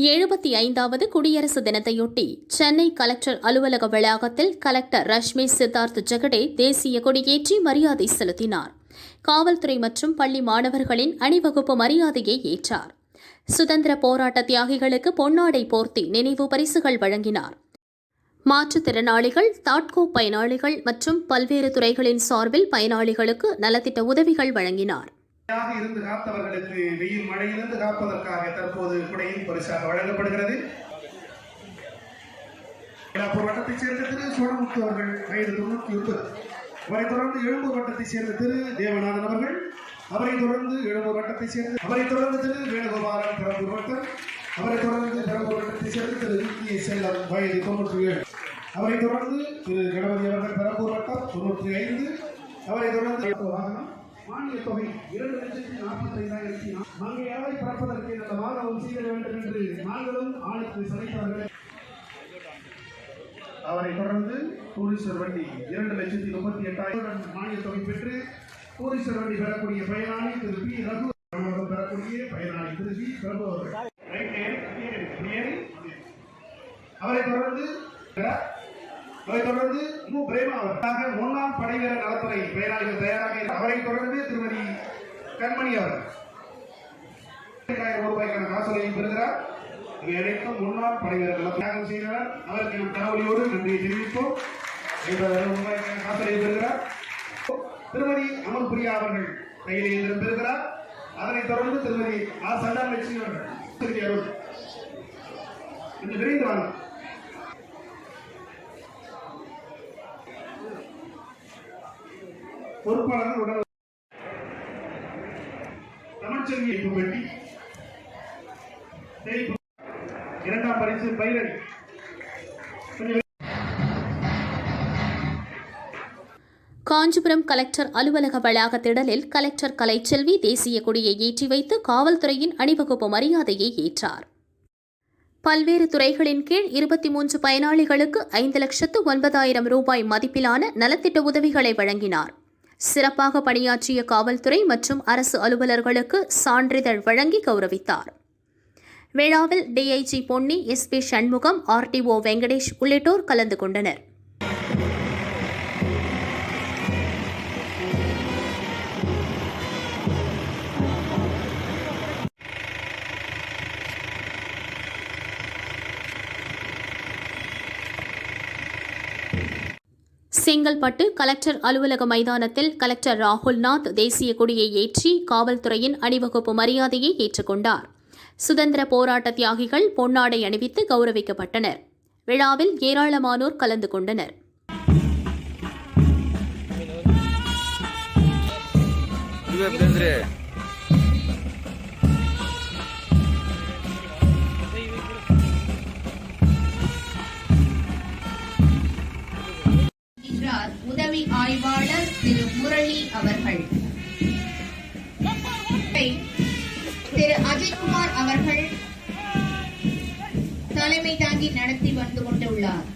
எழுபத்தி ஐந்தாவது குடியரசு தினத்தையொட்டி சென்னை கலெக்டர் அலுவலக வளாகத்தில் கலெக்டர் ரஷ்மி சித்தார்த் ஜெகடே தேசிய கொடியேற்றி மரியாதை செலுத்தினார். காவல்துறை மற்றும் பள்ளி மாணவர்களின் அணிவகுப்பு மரியாதையை ஏற்றார். சுதந்திர போராட்ட தியாகிகளுக்கு பொன்னாடை போர்த்தி நினைவு பரிசுகள் வழங்கினார். மாற்றுத்திறனாளிகள் தாட்கோ பயனாளிகள் மற்றும் பல்வேறு துறைகளின் சார்பில் பயனாளிகளுக்கு நலத்திட்ட உதவிகள் வழங்கினார். இருந்து காத்தவர்களுக்கு வெயில் மழையிலிருந்து காப்பதற்காக தற்போது குடையும் பரிசாக வழங்கப்படுகிறது. இலாப்பூர் வட்டத்தைச் சேர்ந்த திரு சோழமுத்து அவர்கள் வயது தொண்ணூற்றி ஒன்பது. அவரை தொடர்ந்து எழும்பூர் வட்டத்தைச் சேர்ந்த திரு தேவநாதன் அவர்கள் அவரை தொடர்ந்து எழும்பூர் வட்டத்தைச் சேர்ந்த அவரை தொடர்ந்து திரு வேணுகோபாலன் பெரம்பூர் வட்டம். அவரை தொடர்ந்து பெரம்பூர் வட்டத்தைச் சேர்ந்த திரு விக்கி செல்லம் வயது தொண்ணூற்றி ஏழு. அவரை தொடர்ந்து திரு கணபதி அவர்கள் பெரம்பூர் வட்டம் தொண்ணூற்றி ஐந்து. அவரை தொடர்ந்து வாகனம். மானிய தொகை இரண்டு லட்சத்தி நாற்பத்தி ஐந்தாயிரத்தி மங்கையாவை பிறப்பதற்கு இந்த மாதவம் செய்ய வேண்டும் என்று நாங்களும் ஆளுக்கு சமைத்தார்கள் அவரை தொடர்ந்து டூரிஸ்டர் வண்டி இரண்டு லட்சத்தி முப்பத்தி எட்டாயிரம் மானிய தொகை பெற்று டூரிஸ்டர் வண்டி பெறக்கூடிய பயனாளி திரு பி. ரகு பெறக்கூடிய பயனாளி திரு வி. பிரபு அவர்கள். அவரை தொடர்ந்து அதைத் தொடர்ந்து மு. பிரேமா அவர்கள் முன்னாள் படைவீரர் நலத்துறை பெயராளிகள் தயாராக அவரை தொடர்ந்து திருமதி கண்மணி அவர் ரூபாய்க்கான காசோலையை பெறுகிறார். இவை அனைத்தும் முன்னாள் படைவீரர் நலத்தியாகம் தியாகம் செய்தனர். அவருக்கு நம் தகவலியோடு நன்றியை தெரிவிப்போம் ஐம்பதாயிரம் ரூபாய்க்கான காசோலையை பெறுகிறார். திருமதி அமல்புரியா அவர்கள் கையிலே இருந்து பெறுகிறார். அதனைத் தொடர்ந்து திருமதி ஆர். சண்டாமலட்சுமி அவர்கள் திருமதி அருள். இன்று விரைந்து வாங்க. பொறுப்பாளர்கள் உடல் தமிழ்ச்செல்வி பெட்டி. இரண்டாம் பரிசு பைரவி. காஞ்சிபுரம் கலெக்டர் அலுவலக வளாக திடலில் கலெக்டர் கலைச்செல்வி தேசிய கொடியை ஏற்றி வைத்து காவல்துறையின் அணிவகுப்பு மரியாதையை ஏற்றார். பல்வேறு துறைகளின் கீழ் இருபத்தி மூன்று பயனாளிகளுக்கு ஐந்து லட்சத்து ஒன்பதாயிரம் ரூபாய் மதிப்பிலான நலத்திட்ட உதவிகளை வழங்கினார். சிறப்பாக பணியாற்றிய காவல்துறை மற்றும் அரசு அலுவலர்களுக்கு சான்றிதழ் வழங்கி கௌரவித்தார். விழாவில் DIG Ponni SP Shanmugam RDO Venkatesh உள்ளிட்டோர் கலந்து கொண்டனர். செங்கல்பட்டு கலெக்டர் அலுவலக மைதானத்தில் கலெக்டர் ராகுல்நாத் தேசிய கொடியை ஏற்றி காவல்துறையின் அணிவகுப்பு மரியாதையை ஏற்றுக்கொண்டார். சுதந்திர போராட்ட தியாகிகள் பொன்னாடை அணிவித்து கௌரவிக்கப்பட்டனர். விழாவில் ஏராளமானோர் கலந்து கொண்டனர். ಇವೆ உதவி ஆய்வாளர் திரு முரளி அவர்கள். திரு அஜய்குமார் அவர்கள் தலைமை தாங்கி நடத்தி வந்து கொண்டுள்ளார்.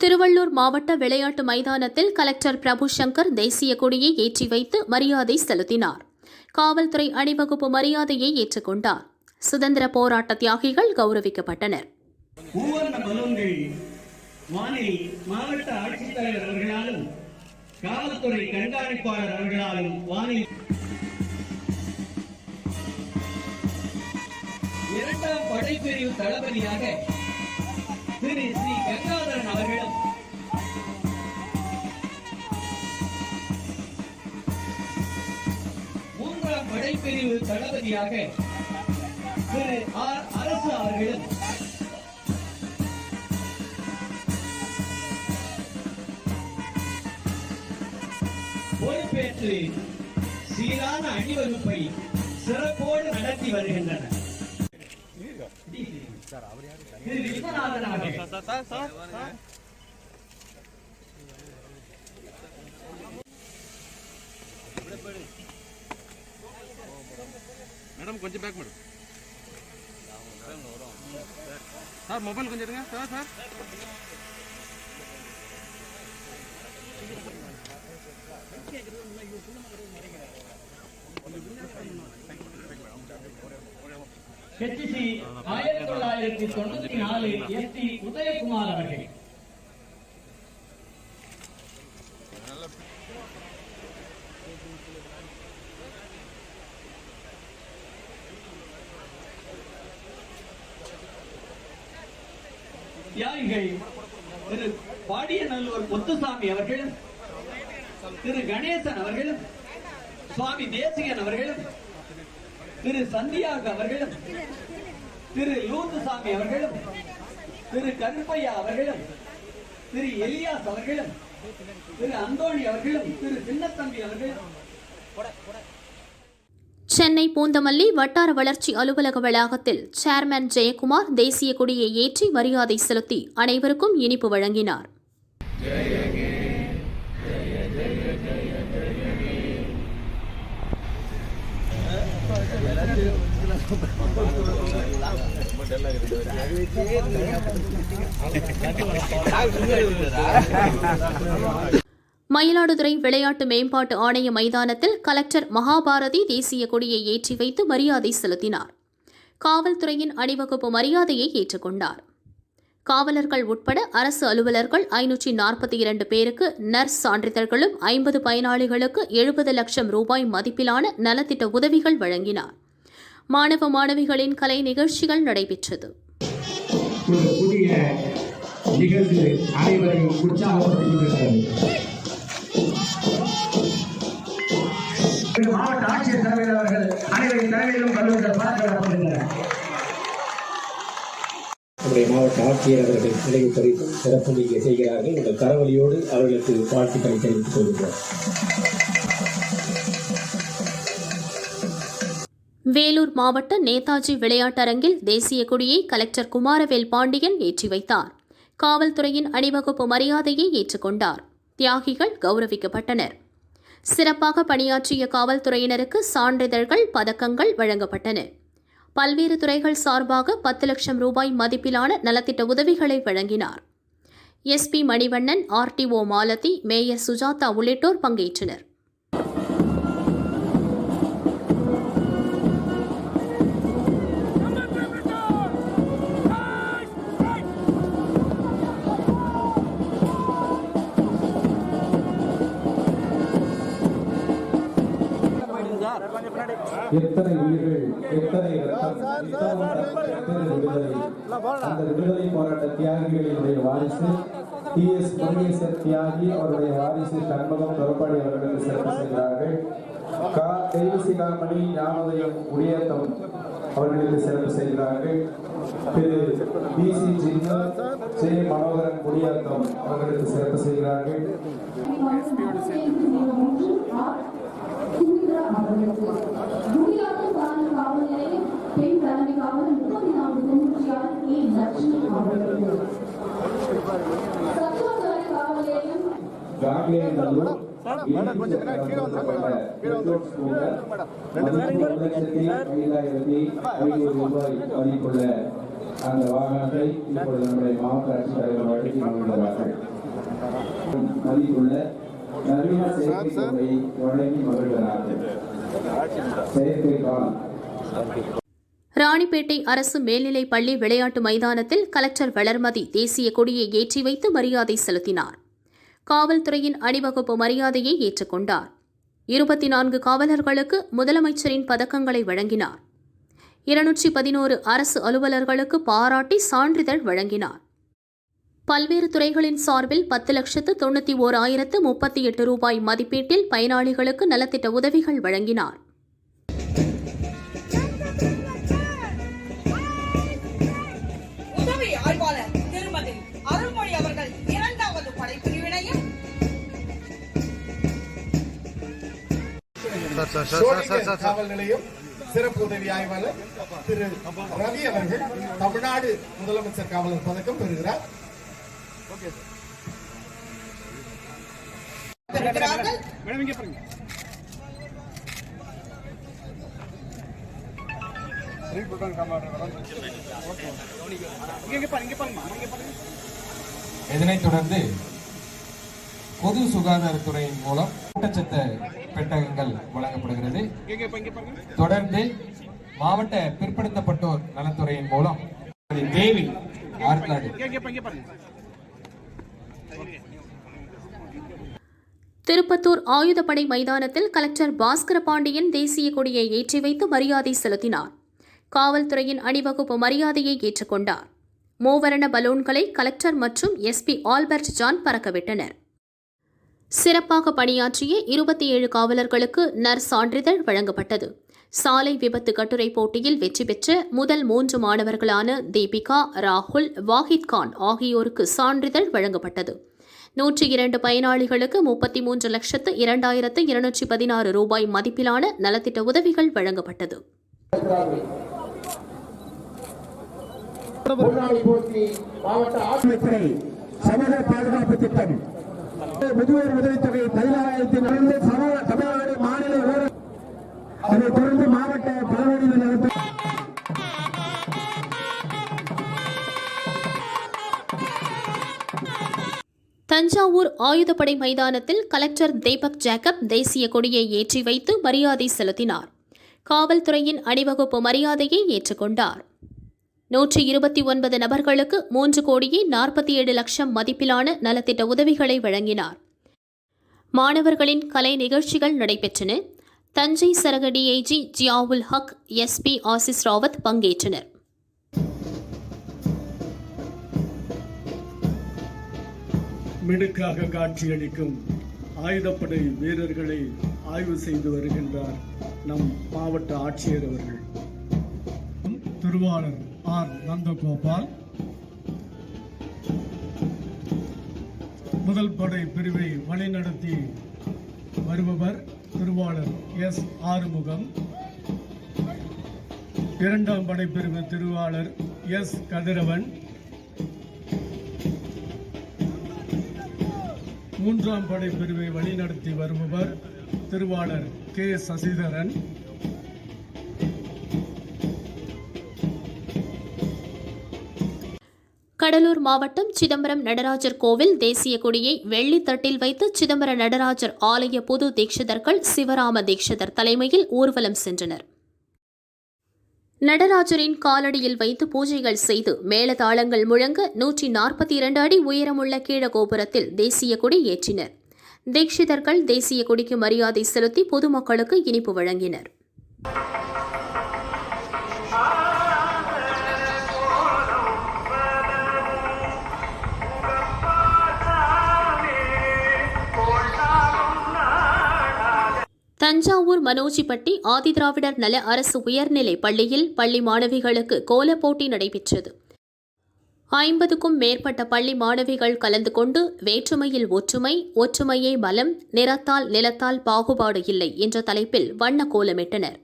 திருவள்ளூர் மாவட்ட விளையாட்டு மைதானத்தில் கலெக்டர் பிரபு சங்கர் தேசிய கொடியை ஏற்றி வைத்து மரியாதை செலுத்தினார். காவல்துறை அணிவகுப்பு மரியாதையை ஏற்றுக்கொண்டார். சுதந்திர போராட்ட தியாகிகள் கௌரவிக்கப்பட்டனர். மாவட்ட ஆட்சித்தலைவர் அவர்களாலும் காவல்துறை கண்காணிப்பாளர் அவர்களாலும் வானில் இரண்டாம் படைப்பிரிவு தளபதியாக திரு ஸ்ரீ கங்காதரன் அவர்களும் மூன்றாம் படைப்பிரிவு தளபதியாக திரு ஆர் அரசு சீரான அணிவகுப்பை சிறப்போடு நடத்தி வருகின்றனர். மேடம் கொஞ்சம் பேக் மேடம். சார் மொபைல் கொஞ்சம் இருங்க சார் சார். ஆயிரத்தி தொள்ளாயிரத்தி தொண்ணூத்தி நாலு எஸ் டி உதயகுமார் அவர்கள். தியாகிகள் திரு பாடியநல்லூர் முத்துசாமி அவர்கள் திரு கணேசன் அவர்கள் சுவாமி தேசிகன் அவர்கள் திரு சந்தியாக அவர்களும் திரு லூத்துசாமி அவர்களும் திரு கருப்பையா அவர்களும் திரு எலியாஸ் அவர்களும் திரு அந்தோணி அவர்களும் திரு சின்னத்தம்பி அவர்களும் சென்னை பூந்தமல்லி வட்டார வளர்ச்சி அலுவலக வளாகத்தில் சேர்மன் ஜெயக்குமார் தேசிய கொடியை ஏற்றி மரியாதை செலுத்தி அனைவருக்கும் இனிப்பு வழங்கினார். மயிலாடுதுறை விளையாட்டு மேம்பாட்டு ஆணைய மைதானத்தில் கலெக்டர் மகாபாரதி தேசிய கொடியை ஏற்றி வைத்து மரியாதை செலுத்தினார். காவல்துறையின் அணிவகுப்பு மரியாதையை ஏற்றுக்கொண்டார் காவலர்கள் உட்பட அரசு அலுவலர்கள் ஐநூற்றி நாற்பத்தி இரண்டு பேருக்கு நர்ஸ் சான்றிதழ்களும் ஐம்பது பயனாளிகளுக்கு எழுபது லட்சம் ரூபாய் மதிப்பிலான நலத்திட்ட உதவிகள் வழங்கினார். மாணவ மாணவிகளின் கலை நிகழ்ச்சிகள் நடைபெற்றது. புதிய நிகழ்வு அனைவரையும் உற்சாகப்படுத்தியிருக்கிறது மாவட்ட ஆட்சியர் தலைவர் அவர்கள் அனைவரின் தலைமையிலும் கல்லூரிகள் பார்க்கப்படுகின்றன நம்முடைய மாவட்ட ஆட்சியர் அவர்கள் நினைவு பரிசும் சிறப்பு இங்கே செய்கிறார்கள். உங்கள் கரவழியோடு அவர்களுக்கு வாழ்த்துக்களை தெரிவித்துக் கொள்கிறோம். வேலூர் மாவட்ட நேதாஜி விளையாட்டரங்கில் தேசிய கொடியை கலெக்டர் குமாரவேல் பாண்டியன் ஏற்றி வைத்தார். காவல்துறையின் அணிவகுப்பு மரியாதையை ஏற்றுக்கொண்டார். தியாகிகள் கௌரவிக்கப்பட்டனர். சிறப்பாக பணியாற்றிய காவல்துறையினருக்கு சான்றிதழ்கள் பதக்கங்கள் வழங்கப்பட்டன. பல்வேறு துறைகள் சார்பாக பத்து லட்சம் ரூபாய் மதிப்பிலான நலத்திட்ட உதவிகளை வழங்கினார். SP Manivannan RDO Malathi mayor Sujatha உள்ளிட்டோர் பங்கேற்றனர். எத்தனை உயிர்கள் எத்தனை ரத்தம், எத்தனை விடுதலை. அந்த விடுதலை போராட்ட தியாகிகளினுடைய வாரிசு. டி எஸ் முருகேசன் தியாகி அவருடைய வாரிசு சண்முகம் தொரப்பாடி அவர்களுக்கு சிறப்பு செய்கிறார்கள். கா தெய்வசிகாமணி ஞானோதயம் உடையத்தம் அவர்களுக்கு சிறப்பு செய்கிறார்கள். Thiru P C Jinnah J Manoharan Gudiyatham அவர்களுக்கு சிறப்பு செய்கிறார்கள். மதிப்புள்ள அந்த வாகனத்தை இப்பொழுது நம்முடைய மாவட்ட வழங்கி மகிழ்கிறார்கள் மதிப்புள்ள நவீன செயற்கைக்கோளை வழங்கி மகிழ்கிறார்கள். ராணிப்பேட்டை அரசு மேல்நிலைப் பள்ளி விளையாட்டு மைதானத்தில் கலெக்டர் வளர்மதி தேசிய கொடியை ஏற்றி வைத்து மரியாதை செலுத்தினார். காவல்துறையின் அணிவகுப்பு மரியாதையை ஏற்றுக்கொண்டார் இருபத்தி நான்கு காவலர்களுக்கு முதலமைச்சரின் பதக்கங்களை வழங்கினார். இருநூற்றி பதினோரு அரசு அலுவலர்களுக்கு பாராட்டி சான்றிதழ் வழங்கினார். பல்வேறு துறைகளின் சார்பில் பத்து லட்சத்து தொண்ணூற்றி ஓர் ஆயிரத்து முப்பத்தி எட்டு ரூபாய் மதிப்பீட்டில் பயனாளிகளுக்கு நலத்திட்ட உதவிகள் வழங்கினார். உதவி ஆய்வாளர் திருமதி அருள்மொழி அவர்கள் இரண்டாவது படைப்பிரிவினையும் சோழிங்கர் காவல் நிலையம் சிறப்பு உதவி ஆய்வாளர் திரு ரவி அவர்கள் தமிழ்நாடு முதலமைச்சர் காவலர் பதக்கம் பெறுகிறார். இதனைத் தொடர்ந்து பொது சுகாதாரத்துறையின் மூலம் ஊட்டச்சத்து பெட்டகங்கள் வழங்கப்படுகிறது. தொடர்ந்து மாவட்ட பிற்படுத்தப்பட்டோர் நலத்துறையின் மூலம் தேவி ஆற்காடு திருப்பத்தூர் ஆயுதப்படை மைதானத்தில் கலெக்டர் பாஸ்கர பாண்டியன் தேசிய கொடியை ஏற்றி வைத்து மரியாதை செலுத்தினார். காவல்துறையின் அணிவகுப்பு மரியாதையை ஏற்றுக்கொண்டார். மூவரண பலூன்களை கலெக்டர் மற்றும் எஸ்பி ஆல்பர்ட் ஜான் பறக்கவிட்டனர். சிறப்பாக பணியாற்றிய இருபத்தி ஏழு காவலர்களுக்கு நர் சான்றிதழ் வழங்கப்பட்டது. சாலை விபத்து கட்டுரை போட்டியில் வெற்றி பெற்ற முதல் மூன்று மாணவர்களான தீபிகா ராகுல் வாஹித் கான் ஆகியோருக்கு சான்றிதழ் வழங்கப்பட்டது. நூற்றி இரண்டு பயனாளிகளுக்கு முப்பத்தி மூன்று லட்சத்து இரண்டாயிரத்து இருநூற்றி பதினாறு ரூபாய் மதிப்பிலான நலத்திட்ட உதவிகள் வழங்கப்பட்டது. மாவட்ட சமூக பாதுகாப்பு திட்டம். உதவித்தொகை நடந்து தமிழ்நாடு மாநில ஊரக அதைத் தொடர்ந்து மாவட்ட தஞ்சாவூர் ஆயுதப்படை மைதானத்தில் கலெக்டர் தீபக் ஜேக்கப் தேசிய கொடியை ஏற்றி வைத்து மரியாதை செலுத்தினார். காவல்துறையின் அணிவகுப்பு மரியாதையை ஏற்றுக்கொண்டார். நூற்றி இருபத்தி ஒன்பது நபர்களுக்கு மூன்று கோடியே நாற்பத்தி ஏழு லட்சம் மதிப்பிலான நலத்திட்ட உதவிகளை வழங்கினார். மாணவர்களின் கலை நிகழ்ச்சிகள் நடைபெற்றன. தஞ்சை சரக டிஐஜி ஜியாவுல் ஹக் எஸ்பி ஆசிஸ் ராவத் பங்கேற்றனர். மிடுக்காக காட்சியளிக்கும் ஆயுதப்படை வீரர்களை ஆய்வு செய்து வருகின்றார் நம் மாவட்ட ஆட்சியர் அவர்கள். திருவாளர் ஆர் நந்தகோபால். முதல் படை பிரிவை வழிநடத்தி வருபவர் திருவாளர் எஸ் ஆறுமுகம். இரண்டாம் படைப்பிரிவு திருவாளர் எஸ் கதிரவன். மூன்றாம் படை பிரிவை வழிநடத்தி வருபவர் திருவாளர் கே. சசிதரன். கடலூர் மாவட்டம் சிதம்பரம் நடராஜர் கோவில் தேசிய கொடியை வெள்ளித்தட்டில் வைத்து சிதம்பர நடராஜர் ஆலய பொது தீட்சிதர்கள் சிவராம தீட்சிதர் தலைமையில் ஊர்வலம் சென்றனர். நடராஜரின் காலடியில் வைத்து பூஜைகள் செய்து மேலதாளங்கள் முழங்க நூற்றி நாற்பத்தி இரண்டு அடி உயரமுள்ள கீழகோபுரத்தில் தேசிய கொடி ஏற்றினர். தீட்சிதர்கள் தேசிய கொடிக்கு மரியாதை செலுத்தி பொதுமக்களுக்கு இனிப்பு வழங்கினர். தஞ்சாவூர் மனோஜிப்பட்டி ஆதிதிராவிடர் நல அரசு உயர்நிலை பள்ளியில் பள்ளி மாணவிகளுக்கு கோலப் போட்டி நடைபெற்றது. ஐம்பதுக்கும் மேற்பட்ட பள்ளி மாணவிகள் கலந்து கொண்டு வேற்றுமையில் ஒற்றுமை ஒற்றுமையே பலம் நிறத்தால் நிலத்தால் பாகுபாடு இல்லை என்ற தலைப்பில் வண்ண கோலமிட்டனர்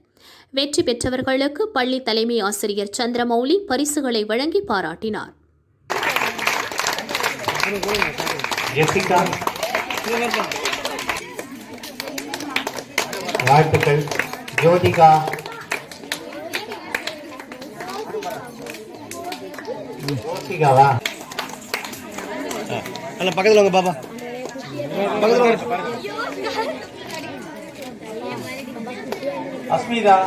வெற்றி பெற்றவர்களுக்கு பள்ளி தலைமை ஆசிரியர் சந்திரமௌலி பரிசுகளை வழங்கி பாராட்டினார். ஜெசிகா. வாழ்த்துக்கள். ஜோதிகா. ஜோதிகாவா? அல்ல பக்கத்தில் வாங்க பாப்பா. பக்கத்தில் வாங்க. அஸ்மிதா.